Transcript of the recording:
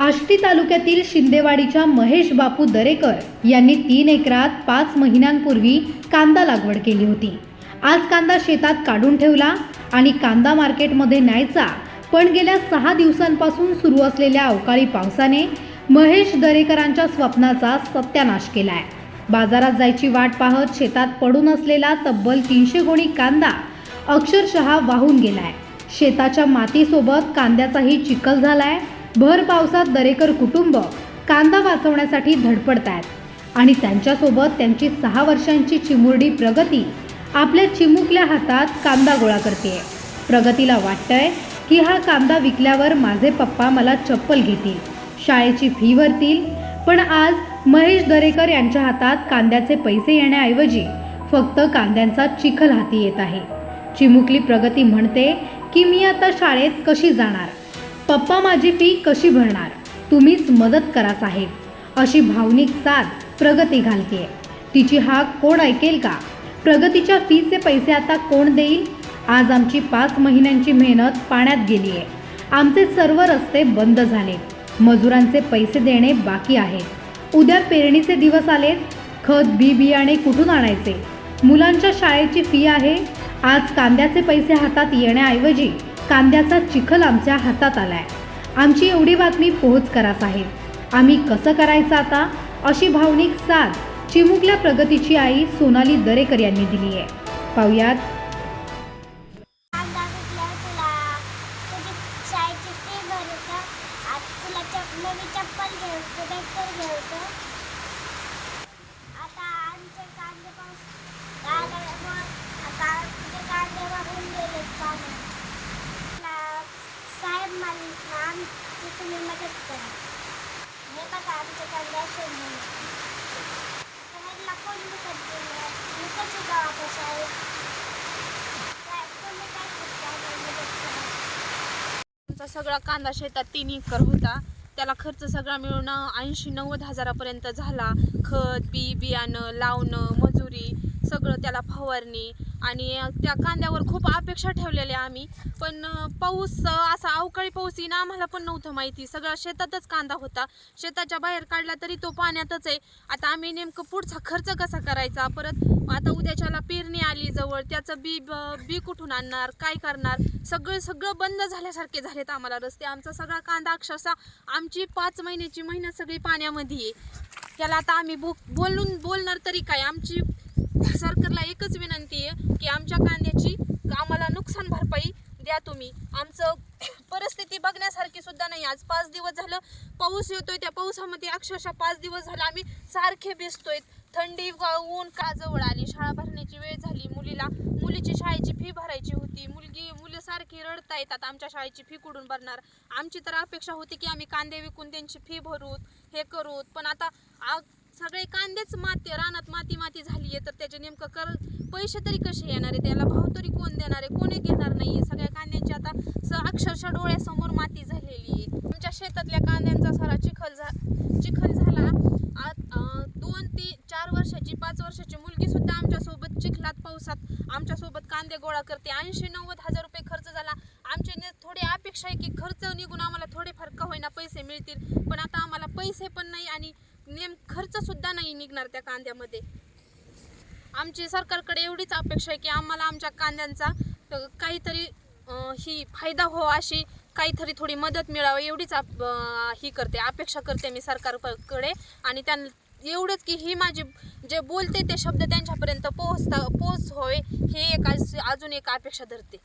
आष्टी तालुक्यातील शिंदेवाडीच्या महेश बापू दरेकर यांनी तीन एकरात पाच महिन्यांपूर्वी कांदा लागवड केली होती. आज कांदा शेतात काढून ठेवला आणि कांदा मार्केटमध्ये न्यायचा पण गेल्या सहा दिवसांपासून सुरू असलेल्या अवकाळी पावसाने महेश दरेकरांच्या स्वप्नाचा सत्यानाश केलाय. बाजारात जायची वाट पाहत शेतात पडून असलेला तब्बल तीनशे गोणी कांदा अक्षरशः वाहून गेलाय. शेताच्या मातीसोबत कांद्याचाही चिखल झालाय. भर पावसात दरेकर कुटुंब कांदा वाचवण्यासाठी धडपडत आहेत आणि त्यांच्यासोबत त्यांची सहा वर्षांची चिमुरडी प्रगती आपल्या चिमुकल्या हातात कांदा गोळा करते प्रगतीला वाटतंय की हा कांदा विकल्यावर माझे पप्पा मला चप्पल घेतील शाळेची फी भरतील. पण आज महेश दरेकर यांच्या हातात कांद्याचे पैसे येण्याऐवजी फक्त कांद्यांचा चिखल हाती येत आहे. चिमुकली प्रगती म्हणते की मी आता शाळेत कशी जाणार? पप्पा माझी फी कशी भरणार? तुम्हीच मदत करा साहेब. अशी भावनिक साथ प्रगती घालते तिची हाक कोण ऐकेल का? प्रगतीच्या फीचे पैसे आता कोण देईल? आज आमची पाच महिन्यांची मेहनत पाण्यात गेली आहे आमचे सर्व रस्ते बंद झाले. मजुरांचे पैसे देणे बाकी आहे. उद्या पेरणीचे दिवस आलेत. खत बी बियाणे कुठून आणायचे? मुलांच्या शाळेची फी आहे. आज कांद्याचे पैसे हातात येण्याऐवजी कांद्याचा चिखल आमच्या हातात आलाय. आमची एवढी बातमी पोहोच करा साहेब. आम्ही कसं करायचं आता? अशी भावनिक साथ चिमुकल्या प्रगतीची आई सोनाली दरेकर यांनी दिली आहे. पाहुयात. तुला. नवी चप्पल घेऊ डेक्टर घेऊन आता आमचे कांदे पाऊस कांदे आता तुझे कांदे वाहून गेले पाण्यात ना- साहेब मला आमची तुम्ही मदत करा हे बघा आमचे कांदे असे झाले. ह्याला कोण विकत गेले मी कशी जाऊ आता शाळेत काय तुम्ही काय करता आमचा सगळा कांदा शेतात तीन एकर होता त्याला खर्च सगळा मिळून ऐंशी नव्वद हजारापर्यंत झाला खत बी बियाणं लावणं मजुरी सगळं त्याला फवारणी आणि त्या कांद्यावर खूप अपेक्षा ठेवलेल्या आम्ही. पण पाऊस असा अवकाळी पाऊस येईन आम्हाला पण नव्हतं माहिती. सगळा शेतातच कांदा होता. शेताच्या बाहेर काढला तरी तो पाण्यातच आहे. आता आम्ही नेमकं पुढचा खर्च कसा करायचा? परत आता उद्याच्याला पेरणी आली जवळ. त्याचं बी ब- बी कुठून आणणार? काय करणार? सगळं सगळं बंद झाल्यासारखे झालेत आम्हाला रस्ते. आमचा सगळा कांदा अक्षरशः आमची पाच महिन्याची महिना सगळी पाण्यामध्ये आहे. त्याला आता आम्ही बो बोलून बोलणार तरी काय? आमची सरकारला एकच विनंती आहे की आमच्या कांद्याची आम्हाला नुकसान भरपाई द्या तुम्ही. आमचं परिस्थिती बघण्यासारखी सुद्धा नाही. आज पाच दिवस झालं पाऊस येतोय त्या पावसामध्ये अक्षरशः पाच दिवस झालं आम्ही सारखे भिजतोय. थंडी ऊन का जवळ आली? शाळा भरण्याची वेळ झाली. मुलीला मुलीची शाळेची फी भरायची होती. मुलगी मुलं सारखी रडता येतात. आमच्या शाळेची फी कुठून भरणार? आमची तर अपेक्षा होती की आम्ही कांदे विकून त्यांची फी भरूत हे करूत. पण आता आग सगळे कांदेच माती रानात माती माती झाली आहे तर त्याचे नेमकं कर पैसे तरी कसे येणार आहे? त्याला भाव तरी कोण देणार आहे? कोणी घेणार नाही आहे सगळ्या कांद्यांची आता स अक्षरशः डोळ्यासमोर माती झालेली आहे. आमच्या शेतातल्या कांद्यांचा सारा चिखल झा चिखल झाला. आत- दोन ते चार वर्षाची पाच वर्षाची मुलगी सुद्धा आमच्यासोबत चिखलात पावसात आमच्यासोबत कांदे गोळा करते. ऐंशी नव्वद हजार रुपये खर्च झाला. आमचे थोडी अपेक्षा आहे की खर्च निघून आम्हाला थोडेफार का होईना पैसे मिळतील. पण आता आम्हाला पैसे पण नाही आणि नेम खर्च सुद्धा नाही निघणार त्या कांद्यामध्ये. आमची सरकारकडे एवढीच अपेक्षा आहे की आम्हाला आमच्या कांद्यांचा काहीतरी ही फायदा हो अशी काहीतरी थोडी मदत मिळावी एवढीच ही करते अपेक्षा करते मी सरकारकडे. आणि त्यां एवढंच की ही माझी जे बोलते ते शब्द त्यांच्यापर्यंत पोहोचता पोहोच होय हे एक अजून एक अपेक्षा धरते.